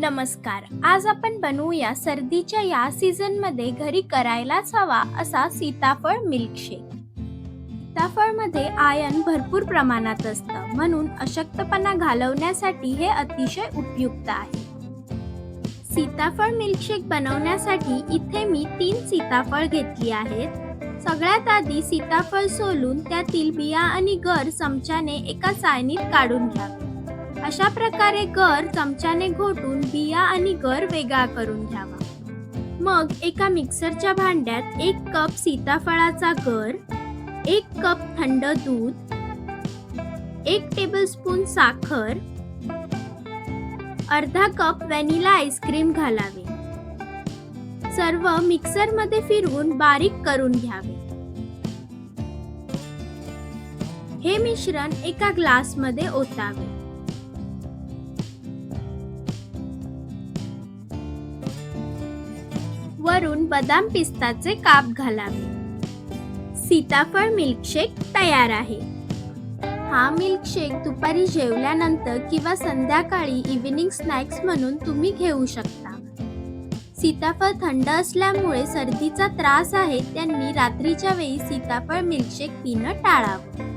नमस्कार. आज आपण बनवूया सर्दीच्या या सीझनमध्ये घरी करायलाच हवा असा सीताफळ मिल्कशेक सीताफळमध्ये आयन भरपूर प्रमाणात असतं. म्हणून अशक्तपणा घालवण्यासाठी हे अतिशय उपयुक्त आहे. सीताफळ मिल्कशेक बनवण्यासाठी इथे मी तीन सीताफळ घेतली आहेत. सगळ्यात आधी सीताफळ सोलून त्यातील बिया आणि गर चमच्याने एका चाळणीत काढून घ्यावे अशा प्रकारे गर चमच्याने घोटून बिया आणि गर वेगळा करून घ्यावा. मग एका मिक्सरच्या भांड्यात एक कप सीताफळाचा गर एक कप थंड दूध एक टेबलस्पून साखर अर्धा कप व्हॅनिला आईस्क्रीम घालावे. सर्व मिक्सरमध्ये फिरवून बारीक करून घ्यावे. हे मिश्रण एका ग्लासमध्ये ओतावे. वरून बदाम पिस्ताचे काप घालावे. सीताफळ मिल्कशेक तयार आहे. हा मिल्कशेक दुपारी जेवल्यानंतर किंवा संध्याकाळी इव्हिनिंग स्नॅक्स म्हणून तुम्ही घेऊ शकता. सीताफळ थंड असल्यामुळे सर्दीचा त्रास आहे त्यांनी रात्रीच्या वेळी सीताफळ मिल्कशेक पिणं टाळावं.